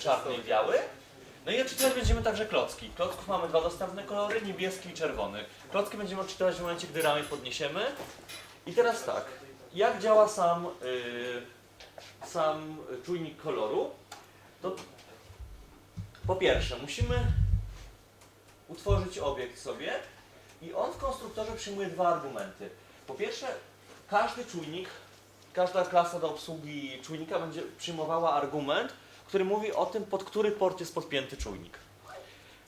czarny i biały. No i odczytywać będziemy także klocki. Klocków mamy dwa dostępne kolory, niebieski i czerwony. Klocki będziemy odczytywać w momencie, gdy ramię podniesiemy. I teraz tak, jak działa sam, yy, sam czujnik koloru? To po pierwsze, musimy utworzyć obiekt sobie i on w konstruktorze przyjmuje dwa argumenty. Po pierwsze, każdy czujnik, każda klasa do obsługi czujnika będzie przyjmowała argument, który mówi o tym, pod który port jest podpięty czujnik.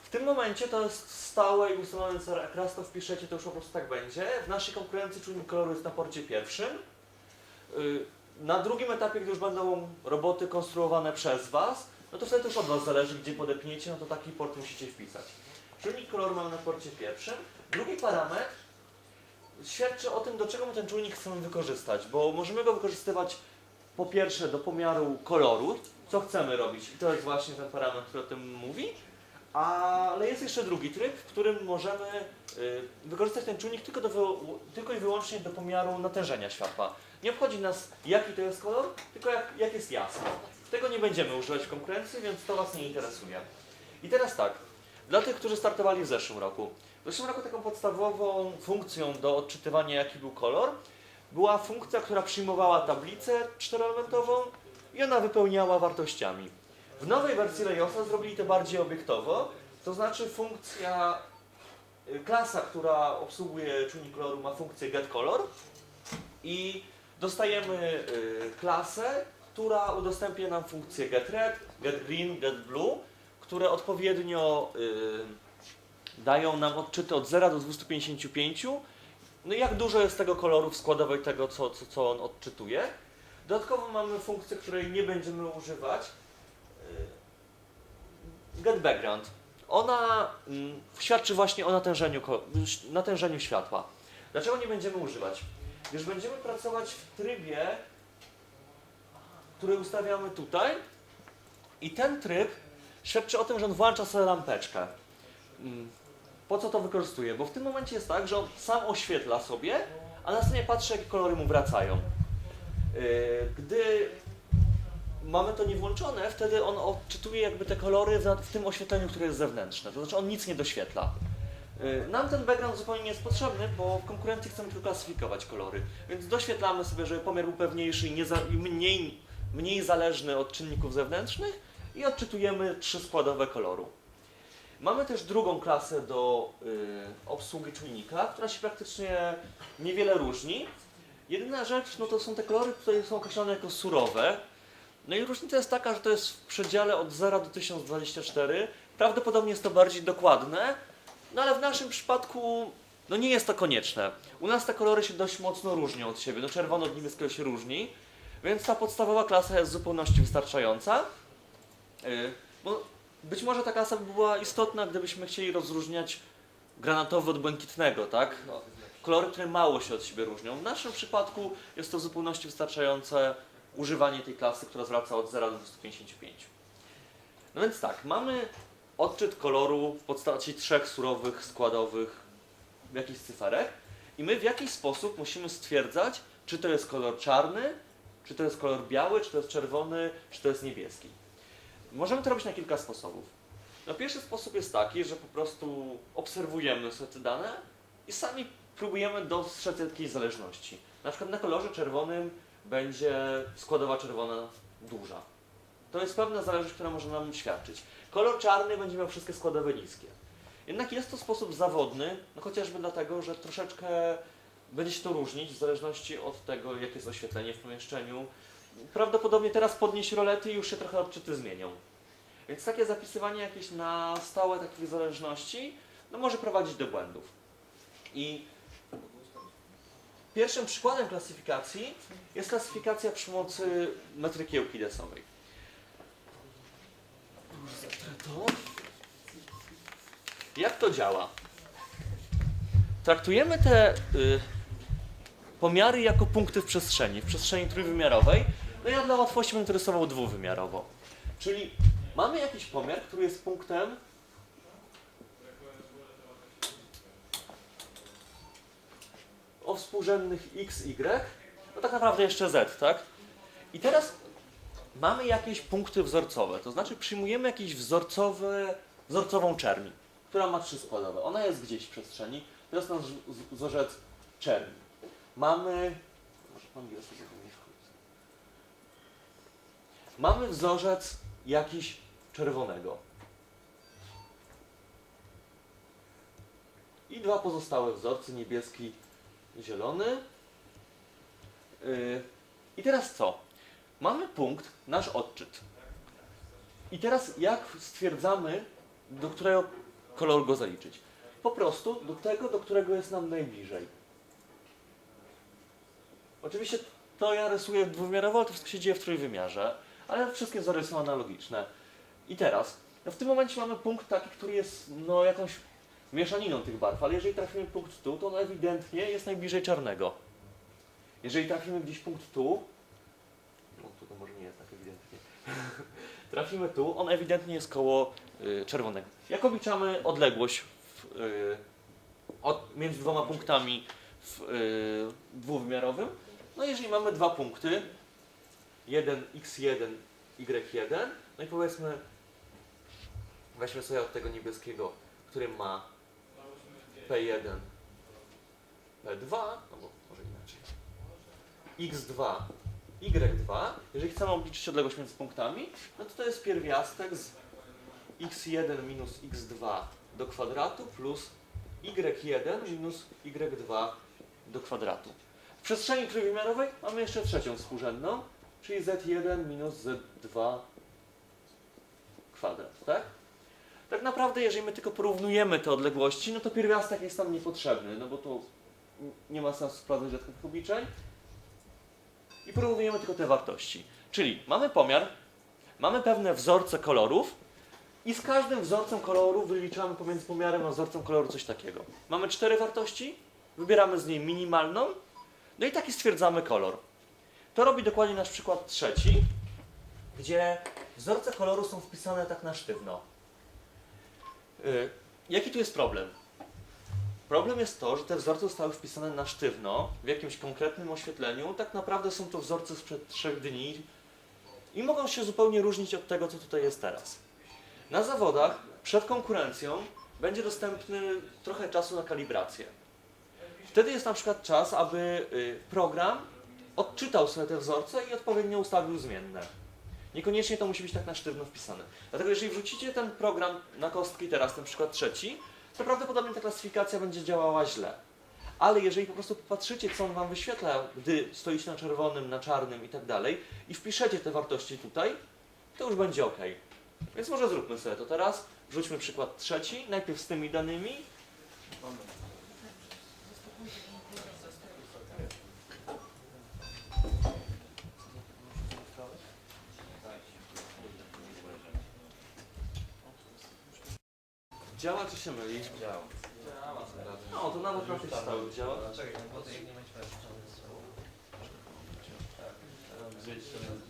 W tym momencie to jest stałe i ustalone, co jak raz to wpiszecie, to już po prostu tak będzie. W naszej konkurencji czujnik koloru jest na porcie pierwszym. Y, Na drugim etapie, gdy już będą roboty konstruowane przez Was, no to wtedy też od Was zależy, gdzie podepniecie, no to taki port musicie wpisać. Czujnik koloru mamy na porcie pierwszym. Drugi parametr świadczy o tym, do czego my ten czujnik chcemy wykorzystać, bo możemy go wykorzystywać po pierwsze do pomiaru koloru, co chcemy robić i to jest właśnie ten parametr, który o tym mówi, ale jest jeszcze drugi tryb, w którym możemy y, wykorzystać ten czujnik tylko, do, tylko i wyłącznie do pomiaru natężenia światła. Nie obchodzi nas jaki to jest kolor, tylko jak, jak jest jasno. Tego nie będziemy używać w konkurencji, więc to Was nie interesuje. I teraz tak, dla tych, którzy startowali w zeszłym roku. W zeszłym roku taką podstawową funkcją do odczytywania jaki był kolor była funkcja, która przyjmowała tablicę czteroelementową i ona wypełniała wartościami. W nowej wersji Layosa zrobili to bardziej obiektowo, to znaczy funkcja, y, klasa, która obsługuje czujnik koloru ma funkcję getColor i dostajemy y, klasę, która udostępnia nam funkcję getRed, getGreen, getBlue, które odpowiednio y, dają nam odczyty od 0 do 255. No i jak dużo jest tego koloru w składowej tego, co, co, co on odczytuje. Dodatkowo mamy funkcję, której nie będziemy używać. y, Get background. Ona mm, świadczy właśnie o natężeniu, natężeniu światła. Dlaczego nie będziemy używać? Gdyż będziemy pracować w trybie, który ustawiamy tutaj i ten tryb świadczy o tym, że on włącza sobie lampeczkę. Mm, Po co to wykorzystuje? Bo w tym momencie jest tak, że on sam oświetla sobie, a następnie patrzy, jakie kolory mu wracają. Yy, Gdy mamy to niewłączone, wtedy on odczytuje jakby te kolory w, tym oświetleniu, które jest zewnętrzne. To znaczy on nic nie doświetla. Yy, Nam ten background zupełnie nie jest potrzebny, bo w konkurencji chcemy tylko klasyfikować kolory. Więc doświetlamy sobie, żeby pomiar był pewniejszy i, za, i mniej, mniej zależny od czynników zewnętrznych i odczytujemy trzy składowe koloru. Mamy też drugą klasę do y, obsługi czujnika, która się praktycznie niewiele różni. Jedyna rzecz no to są te kolory, które są określone jako surowe. No i różnica jest taka, że to jest w przedziale od 0 do 1024. Prawdopodobnie jest to bardziej dokładne, no ale w naszym przypadku no nie jest to konieczne. U nas te kolory się dość mocno różnią od siebie. No czerwono od niebieskiego się różni, więc ta podstawowa klasa jest w zupełności wystarczająca. Y, Bo być może ta klasa by była istotna, gdybyśmy chcieli rozróżniać granatowy od błękitnego, tak? Kolory, które mało się od siebie różnią. W naszym przypadku jest to w zupełności wystarczające używanie tej klasy, która zwraca od 0 do 255. No więc tak, mamy odczyt koloru w postaci trzech surowych, składowych, jakichś cyferek i my w jakiś sposób musimy stwierdzać, czy to jest kolor czarny, czy to jest kolor biały, czy to jest czerwony, czy to jest niebieski. Możemy to robić na kilka sposobów. No pierwszy sposób jest taki, że po prostu obserwujemy sobie te dane i sami próbujemy dostrzec jakiejś zależności. Na przykład na kolorze czerwonym będzie składowa czerwona duża. To jest pewna zależność, która może nam świadczyć. Kolor czarny będzie miał wszystkie składowe niskie. Jednak jest to sposób zawodny, no chociażby dlatego, że troszeczkę będzie się to różnić w zależności od tego, jakie jest oświetlenie w pomieszczeniu. Prawdopodobnie teraz podnieść rolety i już się trochę odczyty zmienią. Więc takie zapisywanie jakieś na stałe takich zależności no może prowadzić do błędów. I pierwszym przykładem klasyfikacji jest klasyfikacja przy pomocy metryki eukidesowej. Jak to działa? Traktujemy te y, pomiary jako punkty w przestrzeni, w przestrzeni trójwymiarowej. No ja dla łatwości będę rysował dwuwymiarowo. Czyli mamy jakiś pomiar, który jest punktem współrzędnych x, y, no tak naprawdę jeszcze z, tak? I teraz mamy jakieś punkty wzorcowe, to znaczy przyjmujemy jakiś wzorcowy, wzorcową czerni, która ma trzy składowe. Ona jest gdzieś w przestrzeni. To jest nasz wzorzec czerni. Mamy. Mamy wzorzec jakiś czerwonego. I dwa pozostałe wzorce, niebieski zielony. Yy, I teraz co? Mamy punkt, nasz odczyt. I teraz jak stwierdzamy, do którego koloru go zaliczyć? Po prostu do tego, do którego jest nam najbliżej. Oczywiście to ja rysuję dwuwymiarowo, to wszystko się dzieje w trójwymiarze, ale wszystkie wzory są analogiczne. I teraz, no w tym momencie mamy punkt taki, który jest no, jakąś mieszaniną tych barw, ale jeżeli trafimy punkt tu, to on ewidentnie jest najbliżej czarnego. Jeżeli trafimy gdzieś punkt tu, no tu to może nie jest tak ewidentnie, trafimy tu, on ewidentnie jest koło y, czerwonego. Jak obliczamy odległość w, y, od, między dwoma punktami w y, dwuwymiarowym? No jeżeli mamy dwa punkty, 1 x1, y1, no i powiedzmy, weźmy sobie od tego niebieskiego, który ma P1, P2, no bo może inaczej, x2, y2, jeżeli chcemy obliczyć odległość między punktami, no to to jest pierwiastek z x1 minus x2 do kwadratu plus y1 minus y2 do kwadratu. W przestrzeni trójwymiarowej mamy jeszcze trzecią współrzędną, czyli z1 minus z2 kwadrat, tak? Tak naprawdę, jeżeli my tylko porównujemy te odległości, no to pierwiastek jest nam niepotrzebny, no bo tu nie ma sensu sprawdzać dodatkowych obliczeń. I porównujemy tylko te wartości. Czyli mamy pomiar, mamy pewne wzorce kolorów i z każdym wzorcem koloru wyliczamy pomiędzy pomiarem a wzorcem koloru coś takiego. Mamy cztery wartości, wybieramy z niej minimalną, no i taki stwierdzamy kolor. To robi dokładnie nasz przykład trzeci, gdzie wzorce koloru są wpisane tak na sztywno. Yy, jaki tu jest problem? Problem jest to, że te wzorce zostały wpisane na sztywno, w jakimś konkretnym oświetleniu. Tak naprawdę są to wzorce sprzed trzech dni i mogą się zupełnie różnić od tego, co tutaj jest teraz. Na zawodach, przed konkurencją, będzie dostępny trochę czasu na kalibrację. Wtedy jest na przykład czas, aby y, program odczytał sobie te wzorce i odpowiednio ustawił zmienne. Niekoniecznie to musi być tak na sztywno wpisane. Dlatego jeżeli wrzucicie ten program na kostki teraz, ten przykład trzeci, to prawdopodobnie ta klasyfikacja będzie działała źle. Ale jeżeli po prostu popatrzycie, co on Wam wyświetla, gdy stoicie na czerwonym, na czarnym i tak dalej, i wpiszecie te wartości tutaj, to już będzie ok. Więc może zróbmy sobie to teraz. Wrzućmy przykład trzeci, najpierw z tymi danymi. Działa czy się myli? Działa. No, to nawet na tych stałych działa. Czekaj, bo to jak nie macie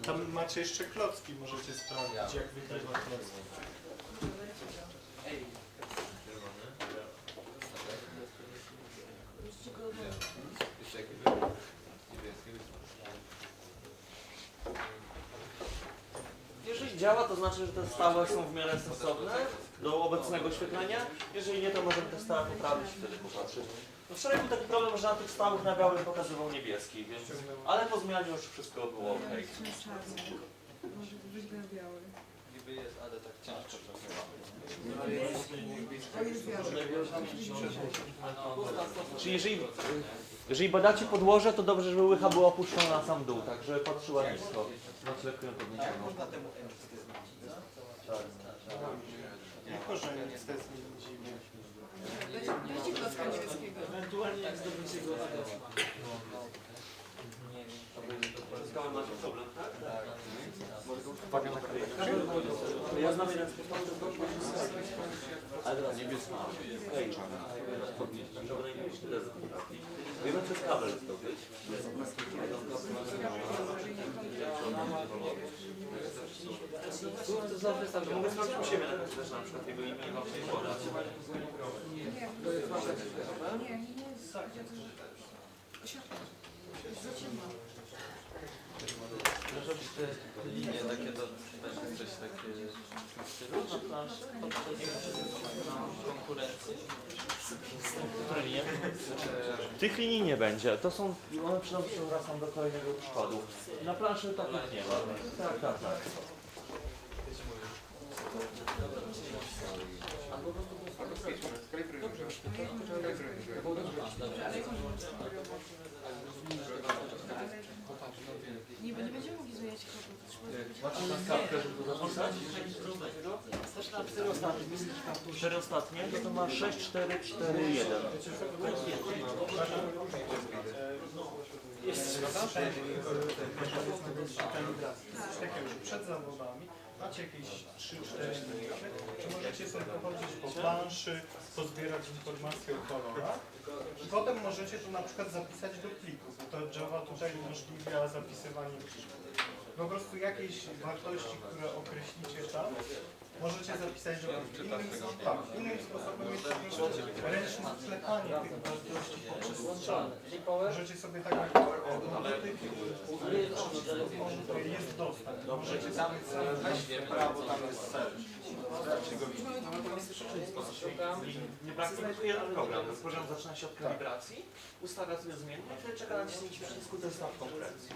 Tam macie jeszcze klocki, możecie sprawdzić jak wykrywa klocki. Jeszcze jaki był? Niebieski. Jeżeli działa, to znaczy, że te stałe są w miarę sensowne do obecnego oświetlenia. Jeżeli nie, to możemy te stałe poprawić i wtedy popatrzeć. No wczoraj był taki problem, że na tych stałych na białym pokazywał niebieski, więc... Ale po zmianie już wszystko było ok. Może być na biały. Niby jest, ale tak ciężko trochę. Czyli jeżeli, jeżeli badacie podłoże, to dobrze, żeby łycha była opuszczona na sam dół, tak żeby patrzyła nisko. Znaczy lekko ją podniesiono. No? Nie korzenie niestety. Dajcie, dajcie klocka niebieskiego. Ewentualnie jak zdobycie go tak? Tak. Uwaga na Ja znam jeden sposób, ale teraz niebieski. Ej, Dobra, nie tyle zapomniałem. Wiemy, przez kabel zdobyć. To jest tak, że mogę sprawdzić u siebie nawet też na przykład jego imię wam się podać. Nie, nie, nie, nie. Oświatło. Jest za ciemno. Możesz robić te linie takie, to będzie coś takie stylu na planszy? Na konkurencji? Tych linii nie będzie. To są, one przynoszą wracam do kolejnego przykładu. Na planszy takich nie ma. Tak, tak, tak. Nie, bo nie będziemy mogli zmieniać kroków. Na kartkę, żeby to zapisać? Cztery ostatnie. Ostatnie, to ma 6, 4, 4, 1. Jest przed zawodami macie jakieś 3-4 minuty, czy możecie sobie pochodzić po planszy, pozbierać informacje o kolorach? I potem możecie to na przykład zapisać do pliku, bo to Java tutaj umożliwia zapisywanie po prostu jakieś wartości, które określicie tam, możecie zapisać do pliku. Innym, tak, innym sposobem jest sklepanie tych wartości poprzez. Możecie sobie tak jak jest dostęp. Możecie tam weźcie prawo, tam jest serz. Nie brakuje tylko jeden program. Program zaczyna się od kalibracji, ustawia sobie zmiennie, wtedy czeka na naciśnięcie przycisku to jest start konkurencji.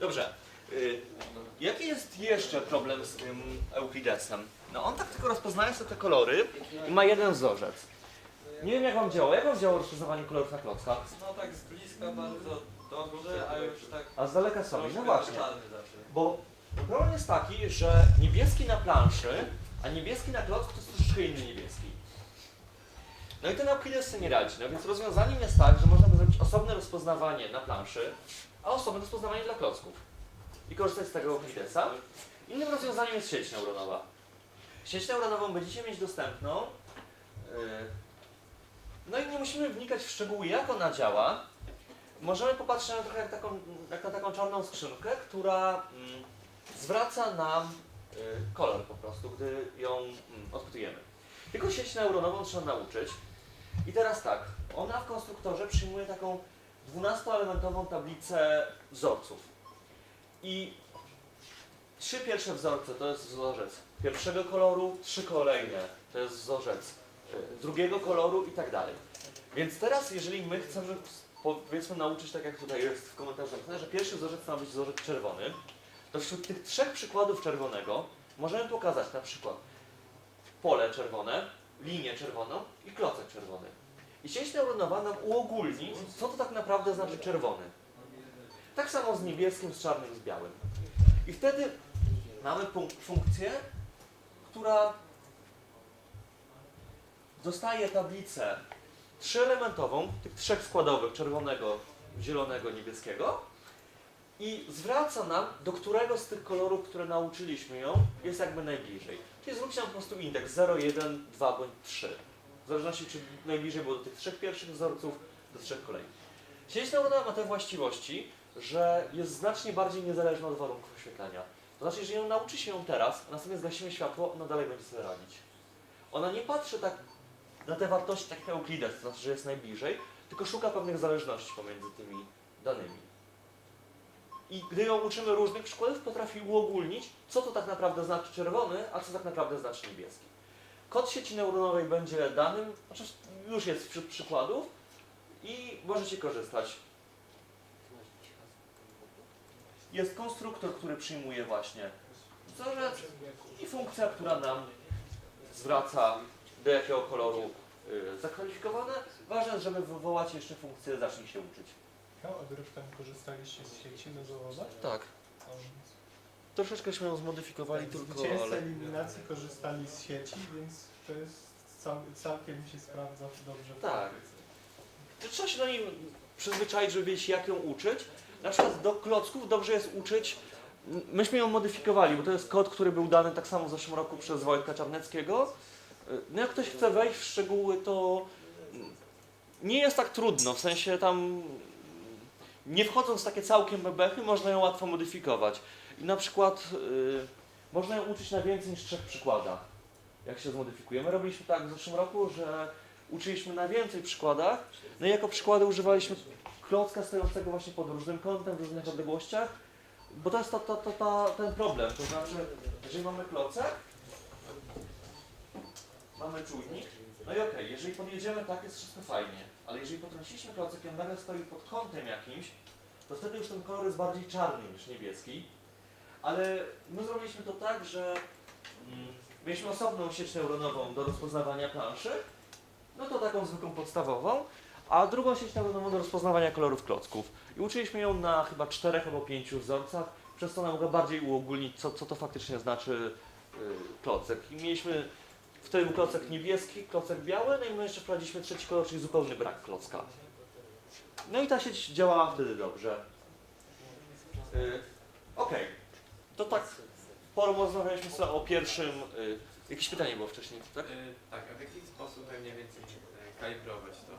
Dobrze. Y, jaki jest jeszcze problem z tym Euklidesem? No on tak tylko rozpoznaje sobie te kolory i ma jeden wzorzec. Nie wiem jak wam działa. Jak wam działa rozpoznawanie kolorów na klockach? No tak z bliska bardzo dobrze, a już tak A z daleka sobie. No troszkę właśnie. zawsze. Bo problem jest taki, że niebieski na planszy, a niebieski na klocku to jest troszeczkę inny niebieski. No i ten Euclides sobie nie radzi. No więc rozwiązaniem jest tak, że można by zrobić osobne rozpoznawanie na planszy, a osobne rozpoznawanie dla klocków. I korzystać z tego Euclidesa. Innym rozwiązaniem jest sieć neuronowa. Sieć neuronową będziecie mieć dostępną. yy, No i nie musimy wnikać w szczegóły, jak ona działa. Możemy popatrzeć na trochę jak, taką, jak na taką czarną skrzynkę, która mm, zwraca nam y, kolor po prostu, gdy ją mm, odpytujemy. Tylko sieć neuronową trzeba nauczyć. I teraz tak, ona w konstruktorze przyjmuje taką 12-elementową tablicę wzorców. I trzy pierwsze wzorce to jest wzorzec pierwszego koloru, trzy kolejne to jest wzorzec drugiego koloru i tak dalej. Więc teraz, jeżeli my chcemy powiedzmy nauczyć, tak jak tutaj jest w komentarzu napisane, że pierwszy wzorzec ma być wzorzec czerwony, to wśród tych trzech przykładów czerwonego możemy pokazać na przykład pole czerwone, linię czerwoną i klocek czerwony. I sieć neuronowa nam uogólni, co to tak naprawdę znaczy czerwony. Tak samo z niebieskim, z czarnym, z białym. I wtedy mamy funkcję, która dostaje tablicę trzyelementową, tych trzech składowych, czerwonego, zielonego, niebieskiego i zwraca nam, do którego z tych kolorów, które nauczyliśmy ją, jest jakby najbliżej. Czyli zwróci nam po prostu indeks 0, 1, 2 bądź 3. W zależności, czy najbliżej było do tych trzech pierwszych wzorców, do trzech kolejnych. Sieć neuronowa ma te właściwości, że jest znacznie bardziej niezależna od warunków oświetlenia. To znaczy, jeżeli ją nauczy się ją teraz, a następnie zgasimy światło, ona dalej będzie sobie radzić. Ona nie patrzy tak na te wartości tak jak Euclides, to znaczy, że jest najbliżej, tylko szuka pewnych zależności pomiędzy tymi danymi. I gdy ją uczymy różnych przykładów, potrafi uogólnić, co to tak naprawdę znaczy czerwony, a co tak naprawdę znaczy niebieski. Kod sieci neuronowej będzie danym, znaczy już jest wśród przykładów i możecie korzystać. Jest konstruktor, który przyjmuje właśnie wzorzec i funkcja, która nam zwraca do jakiego koloru y, zakwalifikowane. Ważne żeby wywołać jeszcze funkcję zacznij się uczyć. A od tam korzystaliście z sieci na zawodach? Tak. Troszeczkęśmy ją zmodyfikowali tylko, Zwycięzcy ale... eliminacji korzystali z sieci, więc to jest cał, całkiem się sprawdza dobrze. Tak. To Trzeba się do niej przyzwyczaić, żeby wiedzieć jak ją uczyć. Na przykład do klocków dobrze jest uczyć, myśmy ją modyfikowali, bo to jest kod, który był dany tak samo w zeszłym roku przez Wojtka Czarneckiego. No jak ktoś chce wejść w szczegóły, to nie jest tak trudno, w sensie tam nie wchodząc w takie całkiem bebechy, można ją łatwo modyfikować. I na przykład y, można ją uczyć na więcej niż trzech przykładach, jak się zmodyfikujemy. Robiliśmy tak w zeszłym roku, że uczyliśmy na więcej przykładach, no i jako przykłady używaliśmy klocka stojącego właśnie pod różnym kątem, w różnych odległościach, Bo to jest to, ten problem, to znaczy, jeżeli mamy klocek, mamy czujnik, no i okej, jeżeli podjedziemy tak, jest wszystko fajnie, ale jeżeli potrąciliśmy klocek i on nagle stoi pod kątem jakimś, to wtedy już ten kolor jest bardziej czarny niż niebieski, ale my zrobiliśmy to tak, że mm, mieliśmy osobną sieć neuronową do rozpoznawania planszy, no to taką zwykłą podstawową, a drugą sieć neuronową do rozpoznawania kolorów klocków. I uczyliśmy ją na chyba czterech albo pięciu wzorcach, przez to ona mogła bardziej uogólnić, co, co to faktycznie znaczy yy, klocek. I mieliśmy wtedy był klocek niebieski, klocek biały, no i my jeszcze wprowadziliśmy trzeci kolor, czyli zupełny brak klocka. No i ta sieć działała wtedy dobrze. Yy, Okej, to tak porozmawialiśmy sobie o pierwszym... Yy, jakieś pytanie było wcześniej, tak? Y, Tak, a w jaki sposób tak mniej więcej y, kalibrować to,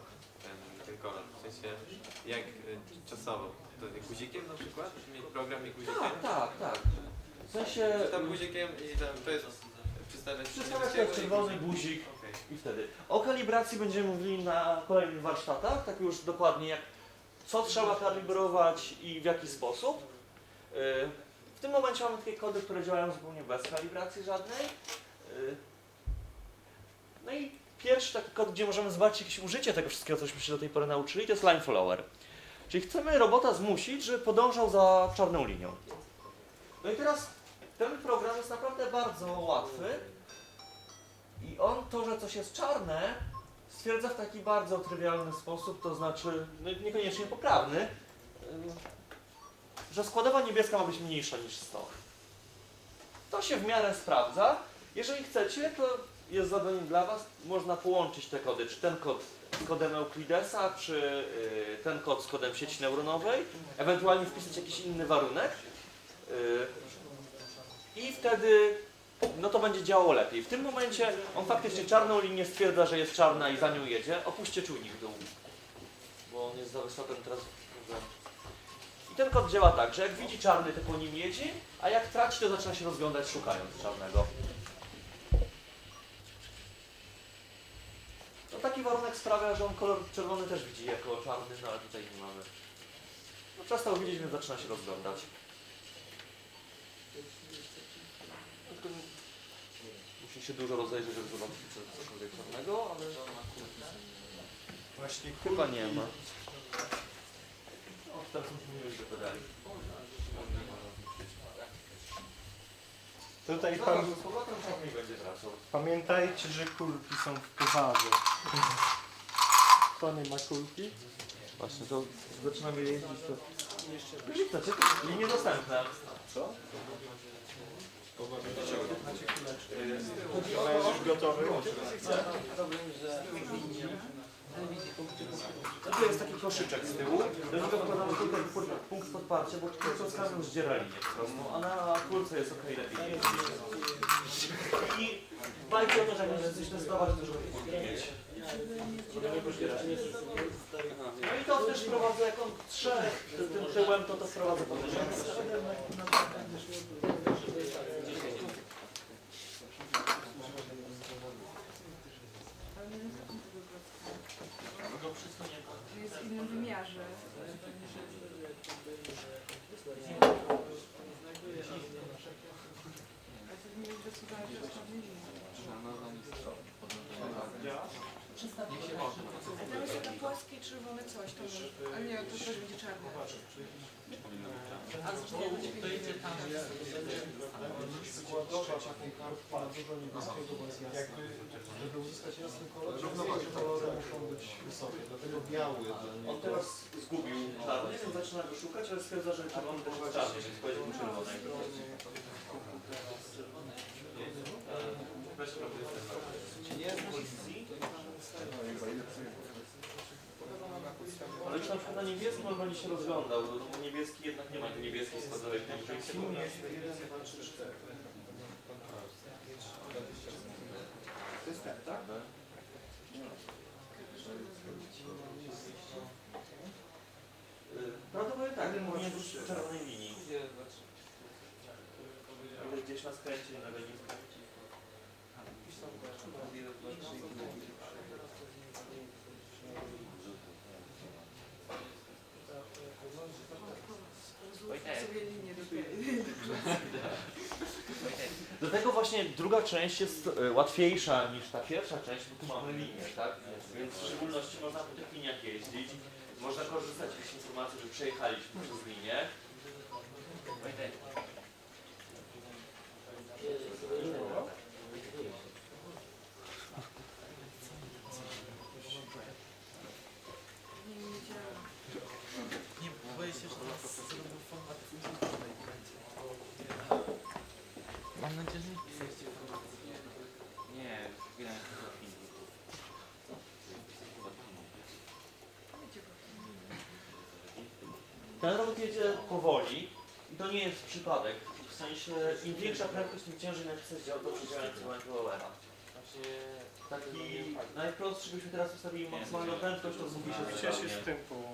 ten, ten kolor? W sensie, jak y, czasowo? To guzikiem na przykład? Mieć program i guzikiem? Tak, tak, tak. W sensie... Czy tam guzikiem i tam to jest przystawiać Przedstawiać jak czerwony guzik Okej. i wtedy. O kalibracji będziemy mówili na kolejnych warsztatach, tak już dokładnie jak co trzeba kalibrować i w jaki sposób. Yy, W tym momencie mamy takie kody, które działają zupełnie bez kalibracji żadnej. Yy, No i pierwszy taki kod, gdzie możemy zobaczyć jakieś użycie tego wszystkiego, cośmy się do tej pory nauczyli, to jest line follower. Czyli chcemy robota zmusić, żeby podążał za czarną linią. No i teraz ten program jest naprawdę bardzo łatwy. I on to, że coś jest czarne, stwierdza w taki bardzo trywialny sposób, to znaczy no, niekoniecznie poprawny, że składowa niebieska ma być mniejsza niż 100. To się w miarę sprawdza. Jeżeli chcecie, to jest zadanie dla Was. Można połączyć te kody, czy ten kod z kodem Euclidesa, czy y, ten kod z kodem sieci neuronowej, ewentualnie wpisać jakiś inny warunek. Y, I wtedy no to będzie działało lepiej. W tym momencie on faktycznie czarną linię stwierdza, że jest czarna i za nią jedzie. Opuśćcie czujnik w dół, bo on jest za wysoko teraz. I ten kod działa tak, że jak widzi czarny, to po nim jedzie, a jak traci, to zaczyna się rozglądać szukając czarnego. No taki warunek sprawia, że on kolor czerwony też widzi jako czarny, no ale tutaj nie mamy. No przestał widzieć, więc zaczyna się rozglądać. Tylko nie- Musi się dużo rozejrzeć, żeby zobaczyć co- cokolwiek czarnego, ale Właśnie chyba nie ma. O, teraz musimy mieć do pedali. Tutaj pan, dobrze, z powrotem czarny będzie wracał. pamiętajcie, że kulki są w powadze. Kto nie ma kulki? Właśnie, to zaczynamy jeździć to... Jeżeli chcecie, to linie dostępne. Co? Ale tu jest taki koszyczek z tyłu, do niego wkładamy pu- punkt podparcia, bo to z każdym zdziera linię po prostu, a na kulce jest ok lepiej. I dbajcie o to, że jak będziecie coś testować, to żeby kulki mieć. Żeby nie pożierać. No i to też wprowadzę, jak on trze tym tym tyłem, to to wprowadzę podwyżkę. Jest w innym wymiarze. To nie jest A tam jest takie płaskie, czerwone coś. To, a nie, to też będzie czarne. A to idzie tam. składowa takiej bardzo do niebieskiego, bo jest jakby, żeby uzyskać jasny kolor, wszystkie kolory muszą być wysokie, dlatego biały On teraz zgubił czarny, więc zaczyna go szukać, ale stwierdza, że czerwony też jest czarny, więc pojedzie po czerwonej. Ale już na przykład na niebieskim on będzie się rozglądał, bo niebieski jednak nie ma niebieskiej składowej 1, 2, 3, 4. To jest ten, tak? Prawdopodobnie tak, powinien być w czerwonej linii. Gdzieś na skręcie, na nie skręci. Złóżmy sobie linię do Dlatego właśnie druga część jest e, łatwiejsza niż ta pierwsza część, bo tu mamy linię, tak? Więc w szczególności można po tych liniach jeździć. Można korzystać z informacji, że przejechaliśmy przez linię. Nie, nie działa. Nie, boję się, że nas zrobił format Mam nadzieję, że nie pisaliście informacji. Nie, chwilę Ten robot jedzie powoli i to nie jest przypadek. W sensie im większa prędkość, tym ciężej napisać dział do działającego rollera. Taki najprostszy, byśmy teraz ustawili maksymalną prędkość, to zgubi się z tym połączyć.